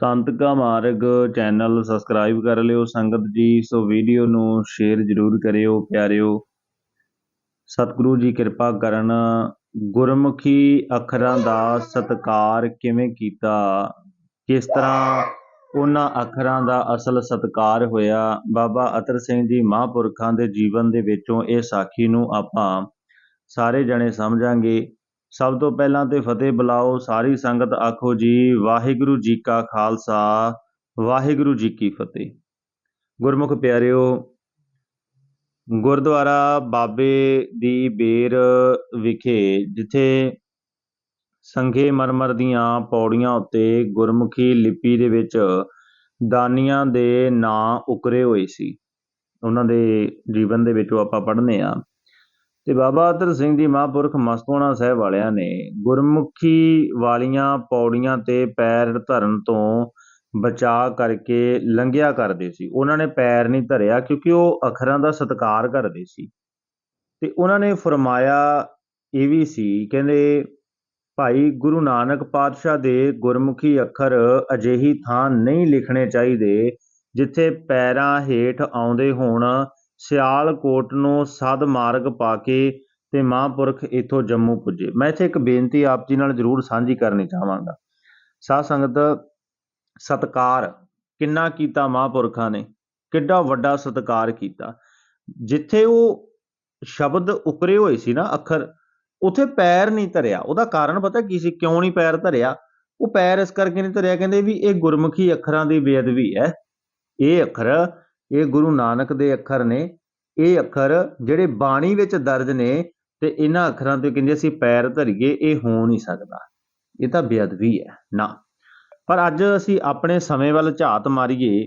ਸੰਤ ਕਾ ਮਾਰਗ channel subscribe ਕਰ ਲਿਓ, ਸੰਗਤ ਜੀ, ਸੋ ਵੀਡੀਓ ਨੂੰ ਸ਼ੇਅਰ ਜ਼ਰੂਰ ਕਰਿਓ, ਪਿਆਰਿਓ। ਸਤਿਗੁਰੂ ਜੀ ਕਿਰਪਾ ਕਰਨ, ਗੁਰਮੁਖੀ ਅੱਖਰਾਂ ਦਾ ਸਤਕਾਰ ਕਿਵੇਂ ਕੀਤਾ? ਕਿਸ ਤਰ੍ਹਾਂ ਉਹਨਾਂ ਅੱਖਰਾਂ ਦਾ ਅਸਲ ਸਤਕਾਰ ਹੋਇਆ? ਬਾਬਾ ਅਤਰ ਸਿੰਘ ਜੀ ਮਹਾਂਪੁਰਖਾਂ ਦੇ ਜੀਵਨ ਦੇ ਵਿੱਚੋਂ ਇਹ ਸਾਖੀ ਨੂੰ ਆਪਾਂ ਸਾਰੇ ਜਣੇ ਸਮਝਾਂਗੇ। ਸਭ ਤੋਂ ਪਹਿਲਾਂ ਤੇ ਫਤਿਹ ਬੁਲਾਓ, ਸਾਰੀ ਸੰਗਤ ਆਖੋ ਜੀ, ਵਾਹਿਗੁਰੂ ਜੀ ਕਾ ਖਾਲਸਾ, ਵਾਹਿਗੁਰੂ ਜੀ ਕੀ ਫਤਿਹ। ਗੁਰਮੁਖ ਪਿਆਰਿਓ, ਗੁਰਦੁਆਰਾ ਬਾਬੇ ਦੀ ਬੇਰ ਵਿਖੇ ਜਿੱਥੇ ਸੰਘੇ ਮਰਮਰ ਦੀਆਂ ਪੌੜੀਆਂ ਉੱਤੇ ਗੁਰਮੁਖੀ ਲਿਪੀ ਦੇ ਵਿੱਚ ਦਾਨੀਆਂ ਦੇ ਨਾਂ ਉਕਰੇ ਹੋਏ ਸੀ। ਉਹਨਾਂ ਦੇ ਜੀਵਨ ਦੇ ਵਿੱਚ ਉਹ ਆਪਾਂ ਪੜ੍ਹਨੇ ਆ। ਤੇ ਬਾਬਾ ਅਤਰ ਸਿੰਘ ਜੀ ਮਹਾਂਪੁਰਖ ਮਸਤੋਣਾ ਸਾਹਿਬ ਵਾਲਿਆਂ ਨੇ ਗੁਰਮੁਖੀ ਵਾਲੀਆਂ ਪੌੜੀਆਂ ਤੇ ਪੈਰ ਧਰਨ ਤੋਂ ਬਚਾ ਕਰਕੇ ਲੰਘਿਆ ਕਰਦੇ ਸੀ। ਉਹਨਾਂ ਨੇ ਪੈਰ ਨਹੀਂ ਧਰਿਆ ਕਿਉਂਕਿ ਉਹ ਅੱਖਰਾਂ ਦਾ ਸਤਿਕਾਰ ਕਰਦੇ ਸੀ। ਤੇ ਉਹਨਾਂ ਨੇ ਫਰਮਾਇਆ ਇਹ ਵੀ ਸੀ, ਕਹਿੰਦੇ, ਭਾਈ ਗੁਰੂ ਨਾਨਕ ਪਾਤਸ਼ਾਹ ਦੇ ਗੁਰਮੁਖੀ ਅੱਖਰ ਅਜਿਹੀ ਥਾਂ ਨਹੀਂ ਲਿਖਣੇ ਚਾਹੀਦੇ ਜਿੱਥੇ ਪੈਰਾਂ ਹੇਠ ਆਉਂਦੇ ਹੋਣ ਸਿਆਲਕੋਟ ਨੂੰ ਸਦ ਮਾਰਗ ਪਾ ਕੇ ਤੇ ਮਹਾਂਪੁਰਖ ਇਥੋਂ ਜੰਮੂ ਪੁੱਜੇ। ਮੈਂ ਇੱਥੇ ਇੱਕ ਬੇਨਤੀ ਆਪ ਜੀ ਨਾਲ ਜ਼ਰੂਰ ਸਾਂਝੀ ਕਰਨੀ ਚਾਹਾਂਗਾ। ਸਾਧ ਸੰਗਤ, ਸਤਕਾਰ ਕਿੰਨਾ ਕੀਤਾ ਮਹਾਂਪੁਰਖਾਂ ਨੇ? ਕਿੱਡਾ ਵੱਡਾ ਸਤਕਾਰ ਕੀਤਾ। ਜਿੱਥੇ ਉਹ ਸ਼ਬਦ ਉਕਰੇ ਹੋਏ ਸੀ ਨਾ ਅੱਖਰ, ਉਥੇ ਪੈਰ ਨਹੀਂ ਧਰਿਆ। ਉਹਦਾ ਕਾਰਨ ਪਤਾ ਕੀ ਸੀ? ਕਿਉਂ ਨਹੀਂ ਪੈਰ ਧਰਿਆ? ਉਹ ਪੈਰ ਇਸ ਕਰਕੇ ਨਹੀਂ ਧਰਿਆ, ਕਹਿੰਦੇ ਵੀ ਇਹ ਗੁਰਮੁਖੀ ਅੱਖਰਾਂ ਦੀ ਬੇਅਦਬੀ ਹੈ। ਇਹ ਅੱਖਰ ਇਹ ਗੁਰੂ ਨਾਨਕ ਦੇ ਅੱਖਰ ਨੇ। ਇਹ ਅੱਖਰ ਜਿਹੜੇ ਬਾਣੀ ਵਿੱਚ ਦਰਜ ਨੇ ਤੇ ਇਹਨਾਂ ਅੱਖਰਾਂ ਤੇ ਕਹਿੰਦੇ ਅਸੀਂ ਪੈਰ ਧਰੀਏ, ਇਹ ਹੋ ਨਹੀਂ ਸਕਦਾ। ਇਹ ਤਾਂ ਬੇਅਦਬੀ ਹੈ, ਨਾ। ਪਰ ਅੱਜ ਅਸੀਂ ਆਪਣੇ ਸਮੇਂ ਵੱਲ ਝਾਤ ਮਾਰੀਏ,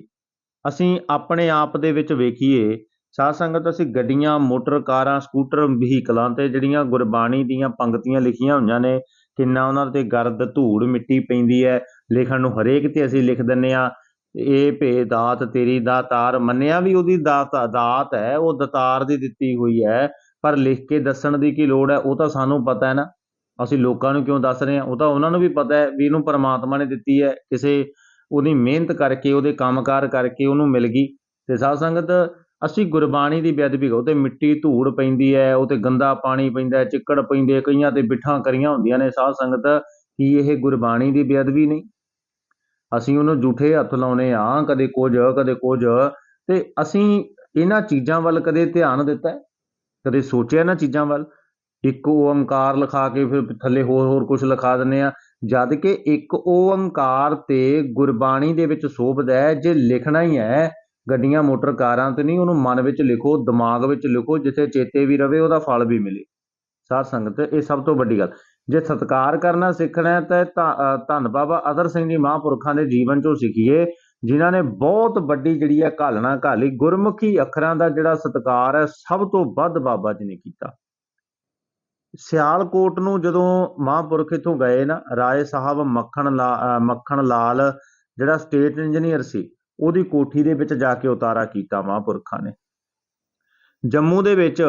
ਅਸੀਂ ਆਪਣੇ ਆਪ ਦੇ ਵਿੱਚ ਵੇਖੀਏ, ਸਾਧ ਸੰਗਤ ਅਸੀਂ ਗੱਡੀਆਂ, ਮੋਟਰ ਕਾਰਾਂ, ਸਕੂਟਰ, ਵਹੀਕਲਾਂ ਤੇ ਜਿਹੜੀਆਂ ਗੁਰਬਾਣੀ ਦੀਆਂ ਪੰਕਤੀਆਂ ਲਿਖੀਆਂ ਹੋਈਆਂ ਨੇ, ਕਿੰਨਾ ਉਹਨਾਂ ਤੇ ਗਰਦ, ਧੂੜ, ਮਿੱਟੀ ਪੈਂਦੀ ਹੈ, ਲਿਖਣ ਨੂੰ ਹਰੇਕ ਤੇ ਅਸੀਂ ਲਿਖ ਦਿੰਨੇ ਆ ਇਹ ਭੇ ਦਾਤ ਤੇਰੀ ਦਾਤਾਰ ਮੰਨਿਆ ਵੀ ਉਹਦੀ ਦਾਤ ਦਾਤ ਹੈ, ਉਹ ਦਤਾਰ ਦੀ ਦਿੱਤੀ ਹੋਈ ਹੈ, ਪਰ ਲਿਖ ਕੇ ਦੱਸਣ ਦੀ ਕੀ ਲੋੜ ਹੈ, ਉਹ ਤਾਂ ਸਾਨੂੰ ਪਤਾ ਹੈ ਨਾ। ਅਸੀਂ ਲੋਕਾਂ ਨੂੰ ਕਿਉਂ ਦੱਸ ਰਹੇ ਹਾਂ? ਉਹ ਤਾਂ ਉਹਨਾਂ ਨੂੰ ਵੀ ਪਤਾ ਹੈ ਵੀ ਇਹਨੂੰ ਪਰਮਾਤਮਾ ਨੇ ਦਿੱਤੀ ਹੈ। ਕਿਸੇ ਉਹਦੀ ਮਿਹਨਤ ਕਰਕੇ, ਉਹਦੇ ਕੰਮਕਾਰ ਕਰਕੇ ਉਹਨੂੰ ਮਿਲ ਗਈ। ਤੇ ਸਾਧ ਸੰਗਤ, ਅਸੀਂ ਗੁਰਬਾਣੀ ਦੀ ਬੇਅਦਬੀ ਉਹ ਤੇ ਮਿੱਟੀ ਧੂੜ ਪੈਂਦੀ ਹੈ, ਉਹ ਤੇ ਗੰਦਾ ਪਾਣੀ ਪੈਂਦਾ ਚਿੱਕੜ ਪੈਂਦੇ ਕਈਆਂ ਤੇ ਬਿਠਾਂ ਕਰੀਆਂ ਹੁੰਦੀਆਂ ਨੇ। ਸਾਧ ਸੰਗਤ, ਕੀ ਇਹ ਗੁਰਬਾਣੀ ਦੀ ਬੇਅਦਬੀ ਨਹੀਂ? ਅਸੀਂ ਉਹਨੂੰ ਝੂਠੇ ਹੱਥ ਲਾਉਨੇ ਆ, ਕਦੇ ਕੁਝ ਕਦੇ ਕੁਝ। ਤੇ ਅਸੀਂ ਇਹਨਾਂ ਚੀਜ਼ਾਂ ਵੱਲ ਕਦੇ ਧਿਆਨ ਦਿੱਤਾ ਕਦੇ ਸੋਚਿਆ ਇਹਨਾਂ ਚੀਜ਼ਾਂ ਵੱਲ? ਇੱਕ ਓੰਕਾਰ ਲਿਖਾ ਕੇ ਫਿਰ ਥੱਲੇ ਹੋਰ ਹੋਰ ਕੁਝ ਲਿਖਾ ਦਿੰਨੇ ਆ ਜਦ ਕਿ ਇੱਕ ਓੰਕਾਰ ਤੇ ਗੁਰਬਾਣੀ ਦੇ ਵਿੱਚ ਸੋਭਦਾ ਹੈ, ਜੇ ਲਿਖਣਾ ਹੀ ਹੈ, ਗੱਡੀਆਂ, ਮੋਟਰ, ਕਾਰਾਂ ਤੇ ਨਹੀਂ, ਉਹਨੂੰ ਮਨ ਵਿੱਚ ਲਿਖੋ, ਦਿਮਾਗ ਵਿੱਚ ਲਿਖੋ, ਜਿੱਥੇ ਚੇਤੇ ਵੀ ਰਵੇ, ਉਹਦਾ ਫਲ ਵੀ ਮਿਲੇ। ਸਾਧ ਸੰਗਤ, ਇਹ ਸਭ ਤੋਂ ਵੱਡੀ ਗੱਲ। ਜੇ ਸਤਕਾਰ ਕਰਨਾ ਸਿੱਖਣਾ ਹੈ, ਤਾਂ ਧੰਨ ਬਾਬਾ ਅਦਰ ਸਿੰਘ ਜੀ ਮਹਾਂਪੁਰਖਾਂ ਦੇ ਜੀਵਨ ਚੋਂ ਸਿੱਖੀਏ, ਜਿਨ੍ਹਾਂ ਨੇ ਬਹੁਤ ਵੱਡੀ ਜਿਹੜੀ ਹੈ ਘਾਲਣਾ ਘਾਲੀ, ਗੁਰਮੁਖੀ ਅੱਖਰਾਂ ਦਾ ਜਿਹੜਾ ਸਤਕਾਰ ਹੈ, ਸਭ ਤੋਂ ਵੱਧ ਬਾਬਾ ਜੀ ਨੇ ਕੀਤਾ। ਸਿਆਲਕੋਟ ਨੂੰ ਜਦੋਂ ਮਹਾਂਪੁਰਖ ਇਥੋਂ ਗਏ ਨਾ ਰਾਏ ਸਾਹਿਬ ਮੱਖਣ ਮੱਖਣ ਲਾਲ ਜਿਹੜਾ ਸਟੇਟ ਇੰਜੀਨੀਅਰ ਸੀ, ਉਹਦੀ ਕੋਠੀ ਦੇ ਵਿੱਚ ਜਾ ਕੇ ਉਤਾਰਾ ਕੀਤਾ ਮਹਾਂਪੁਰਖਾਂ ਨੇ। ਜੰਮੂ ਦੇ ਵਿੱਚ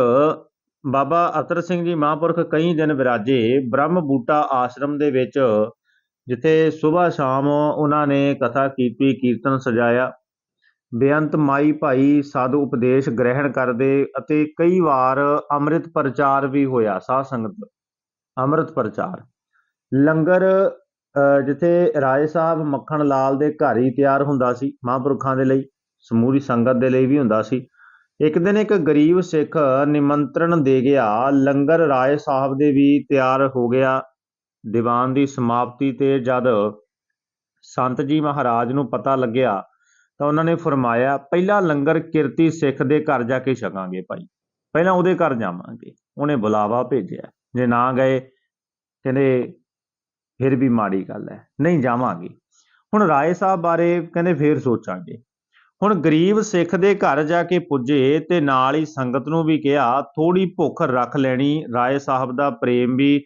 ਬਾਬਾ ਅਤਰ ਸਿੰਘ ਜੀ ਮਹਾਂਪੁਰਖ ਕਈ ਦਿਨ ਵਿਰਾਜੇ, ਬ੍ਰਹਮ ਬੂਟਾ ਆਸ਼ਰਮ ਦੇ ਵਿੱਚ, ਜਿੱਥੇ ਸਵੇਰ ਸ਼ਾਮ ਉਹਨਾਂ ਨੇ ਕਥਾ ਕੀਤੀ, ਕੀਰਤਨ ਸਜਾਇਆ। ਬੇਅੰਤ ਮਾਈ ਭਾਈ ਸਾਧੂ ਉਪਦੇਸ਼ ਗ੍ਰਹਿਣ ਕਰਦੇ ਅਤੇ ਕਈ ਵਾਰ ਅੰਮ੍ਰਿਤ ਪ੍ਰਚਾਰ ਵੀ ਹੋਇਆ, ਸਾਧ ਸੰਗਤ ਅੰਮ੍ਰਿਤ ਪ੍ਰਚਾਰ। ਲੰਗਰ ਜਿੱਥੇ ਰਾਏ ਸਾਹਿਬ ਮੱਖਣ ਲਾਲ ਦੇ ਘਰ ਹੀ ਤਿਆਰ ਹੁੰਦਾ ਸੀ, ਮਹਾਂਪੁਰਖਾਂ ਦੇ ਲਈ ਸਮੂਹੀ ਸੰਗਤ ਦੇ ਲਈ ਵੀ ਹੁੰਦਾ ਸੀ। ਇੱਕ ਦਿਨ ਇੱਕ ਗਰੀਬ ਸਿੱਖ ਨਿਮੰਤਰਣ ਦੇ ਗਿਆ। ਲੰਗਰ ਰਾਏ ਸਾਹਿਬ ਦੇ ਵੀ ਤਿਆਰ ਹੋ ਗਿਆ। ਦੀਵਾਨ ਦੀ ਸਮਾਪਤੀ ਤੇ ਜਦ ਸੰਤ ਜੀ ਮਹਾਰਾਜ ਨੂੰ ਪਤਾ ਲੱਗਿਆ ਤਾਂ ਉਹਨਾਂ ਨੇ ਫਰਮਾਇਆ, ਪਹਿਲਾ ਲੰਗਰ ਕਿਰਤੀ ਸਿੱਖ ਦੇ ਘਰ ਜਾ ਕੇ ਛਕਾਂਗੇ ਭਾਈ। ਪਹਿਲਾਂ ਉਹਦੇ ਘਰ ਜਾਵਾਂਗੇ। ਉਹਨੇ ਬੁਲਾਵਾ ਭੇਜਿਆ। ਜੇ ਨਾ ਗਏ, ਕਹਿੰਦੇ, ਫਿਰ ਵੀ ਮਾੜੀ ਗੱਲ ਹੈ। ਨਹੀਂ ਜਾਵਾਂਗੇ। ਹੁਣ ਰਾਏ ਸਾਹਿਬ ਬਾਰੇ ਕਹਿੰਦੇ, ਫੇਰ ਸੋਚਾਂਗੇ। ਹੁਣ ਗਰੀਬ ਸਿੱਖ ਦੇ ਘਰ ਜਾ ਕੇ ਪੁੱਜੇ ਤੇ ਨਾਲ ਹੀ ਸੰਗਤ ਨੂੰ ਵੀ ਕਿਹਾ ਥੋੜੀ ਭੁੱਖ ਰੱਖ ਲੈਣੀ, ਰਾਏ ਸਾਹਿਬ ਦਾ ਪ੍ਰੇਮ ਵੀ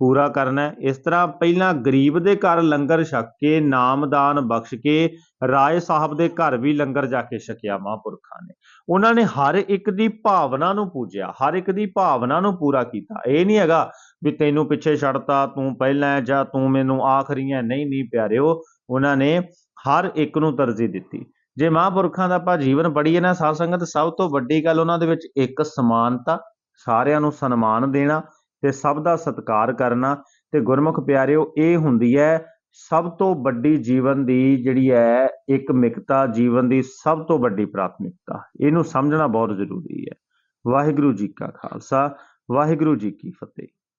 ਪੂਰਾ ਕਰਨਾ ਇਸ ਤਰ੍ਹਾਂ ਪਹਿਲਾਂ ਗਰੀਬ ਦੇ ਘਰ ਲੰਗਰ ਛਕ ਕੇ, ਨਾਮਦਾਨ ਬਖਸ਼ ਕੇ, ਰਾਏ ਸਾਹਿਬ ਦੇ ਘਰ ਵੀ ਲੰਗਰ ਜਾ ਕੇ ਛਕਿਆ ਮਹਾਂਪੁਰਖਾਂ ਨੇ। ਉਹਨਾਂ ਨੇ ਹਰ ਇੱਕ ਦੀ ਭਾਵਨਾ ਨੂੰ ਪੂਜਿਆ, ਹਰ ਇੱਕ ਦੀ ਭਾਵਨਾ ਨੂੰ ਪੂਰਾ ਕੀਤਾ। ਇਹ ਨਹੀਂ ਹੈਗਾ ਵੀ ਤੈਨੂੰ ਪਿੱਛੇ ਛੱਡਤਾ, ਤੂੰ ਪਹਿਲਾਂ ਜਾਂ ਤੂੰ ਮੈਨੂੰ ਆਖਰੀ ਹੈ। ਨਹੀਂ ਨਹੀਂ ਪਿਆਰਿਓ, ਉਹਨਾਂ ਨੇ ਹਰ ਇੱਕ ਨੂੰ ਤਰਜੀਹ ਦਿੱਤੀ। ਜੇ ਮਹਾਂਪੁਰਖਾਂ ਦਾ ਆਪਾਂ ਜੀਵਨ ਪੜ੍ਹੀਏ ਨਾ, ਸਾਧ ਸੰਗਤ ਸਭ ਤੋਂ ਵੱਡੀ ਗੱਲ ਉਹਨਾਂ ਦੇ ਵਿੱਚ ਇੱਕ ਸਮਾਨਤਾ, ਸਾਰਿਆਂ ਨੂੰ ਸਨਮਾਨ ਦੇਣਾ ਤੇ ਸਭ ਦਾ ਸਤਿਕਾਰ ਕਰਨਾ ਤੇ ਗੁਰਮੁਖ ਪਿਆਰਿਓ, ਇਹ ਹੁੰਦੀ ਹੈ ਸਭ ਤੋਂ ਵੱਡੀ ਜੀਵਨ ਦੀ ਜਿਹੜੀ ਹੈ ਇੱਕ ਮਿਕਤਾ ਜੀਵਨ ਦੀ ਸਭ ਤੋਂ ਵੱਡੀ ਪ੍ਰਾਥਮਿਕਤਾ। ਇਹਨੂੰ ਸਮਝਣਾ ਬਹੁਤ ਜ਼ਰੂਰੀ ਹੈ। ਵਾਹਿਗੁਰੂ ਜੀ ਕਾ ਖਾਲਸਾ, ਵਾਹਿਗੁਰੂ ਜੀ ਕੀ ਫਤਿਹ।